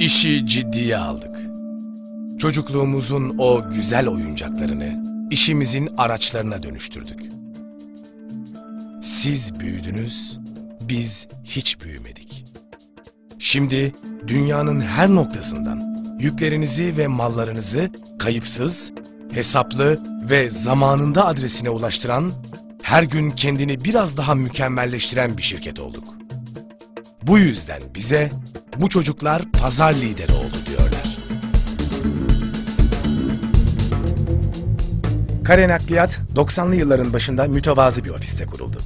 İşi ciddiye aldık. Çocukluğumuzun o güzel oyuncaklarını işimizin araçlarına dönüştürdük. Siz büyüdünüz, biz hiç büyümedik. Şimdi dünyanın her noktasından yüklerinizi ve mallarınızı kayıpsız, hesaplı ve zamanında adresine ulaştıran, her gün kendini biraz daha mükemmelleştiren bir şirket olduk. Bu yüzden bize bu çocuklar pazar lideri oldu diyorlar. Kare Nakliyat 90'lı yılların başında mütevazı bir ofiste kuruldu.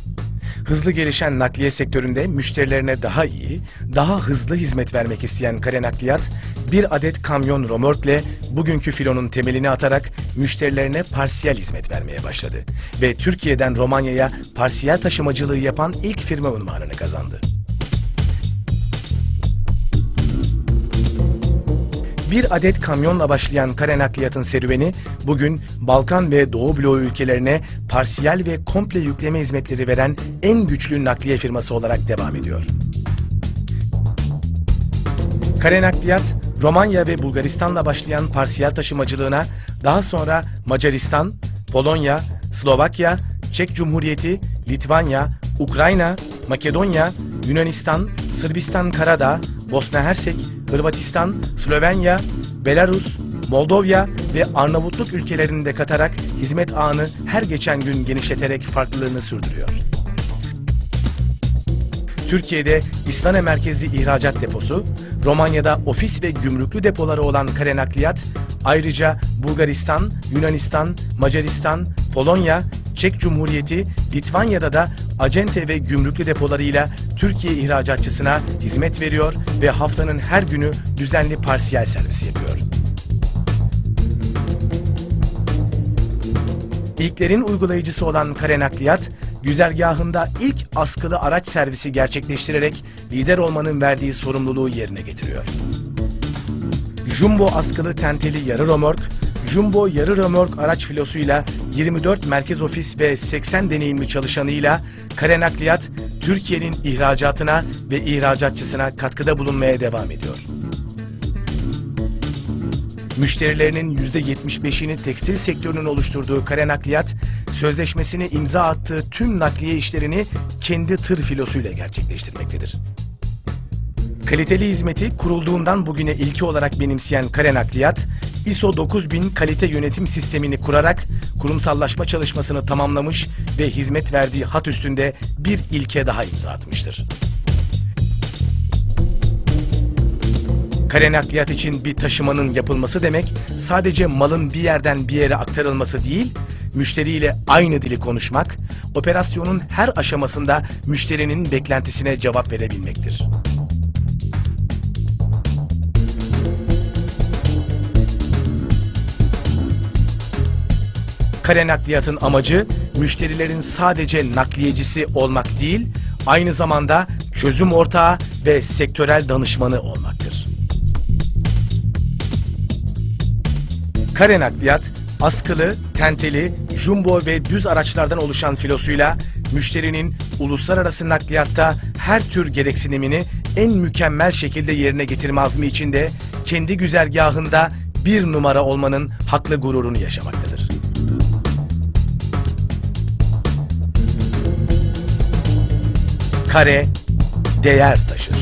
Hızlı gelişen nakliye sektöründe müşterilerine daha iyi, daha hızlı hizmet vermek isteyen Kare Nakliyat, bir adet kamyon romörkle bugünkü filonun temelini atarak müşterilerine parsiyel hizmet vermeye başladı. Ve Türkiye'den Romanya'ya parsiyel taşımacılığı yapan ilk firma unvanını kazandı. Bir adet kamyonla başlayan kare nakliyatın serüveni bugün Balkan ve Doğu bloğu ülkelerine parsiyel ve komple yükleme hizmetleri veren en güçlü nakliye firması olarak devam ediyor. Kare nakliyat Romanya ve Bulgaristan'la başlayan parsiyel taşımacılığına daha sonra Macaristan, Polonya, Slovakya, Çek Cumhuriyeti, Litvanya, Ukrayna, Makedonya, Yunanistan, Sırbistan Karadağ, Bosna Hersek, Hırvatistan, Slovenya, Belarus, Moldova ve Arnavutluk ülkelerini de katarak hizmet ağını her geçen gün genişleterek farklılığını sürdürüyor. Türkiye'de İslane merkezli ihracat deposu, Romanya'da ofis ve gümrüklü depoları olan kare nakliyat, ayrıca Bulgaristan, Yunanistan, Macaristan, Polonya, Çek Cumhuriyeti, Litvanya'da da acente ve gümrüklü depolarıyla Türkiye ihracatçısına hizmet veriyor ve haftanın her günü düzenli parsiyel servisi yapıyor. İlklerin uygulayıcısı olan Kare Nakliyat, güzergahında ilk askılı araç servisi gerçekleştirerek lider olmanın verdiği sorumluluğu yerine getiriyor. Jumbo askılı tenteli yarı römork, Jumbo yarı römork araç filosuyla 24 merkez ofis ve 80 deneyimli çalışanıyla Kare Nakliyat, Türkiye'nin ihracatına ve ihracatçısına katkıda bulunmaya devam ediyor. Müşterilerinin %75'ini tekstil sektörünün oluşturduğu Kare Nakliyat, sözleşmesini imza attığı tüm nakliye işlerini kendi tır filosuyla gerçekleştirmektedir. Kaliteli hizmeti kurulduğundan bugüne ilki olarak benimseyen Kare Nakliyat, ISO 9000 kalite yönetim sistemini kurarak kurumsallaşma çalışmasını tamamlamış ve hizmet verdiği hat üstünde bir ilke daha imza atmıştır. Kare nakliyat için bir taşımanın yapılması demek sadece malın bir yerden bir yere aktarılması değil, müşteriyle aynı dili konuşmak, operasyonun her aşamasında müşterinin beklentisine cevap verebilmektir. Kare nakliyatın amacı müşterilerin sadece nakliyecisi olmak değil, aynı zamanda çözüm ortağı ve sektörel danışmanı olmaktır. Kare nakliyat, askılı, tenteli, jumbo ve düz araçlardan oluşan filosuyla müşterinin uluslararası nakliyatta her tür gereksinimini en mükemmel şekilde yerine getirme azmi içinde kendi güzergahında bir numara olmanın haklı gururunu yaşamaktadır. Kare değer taşır.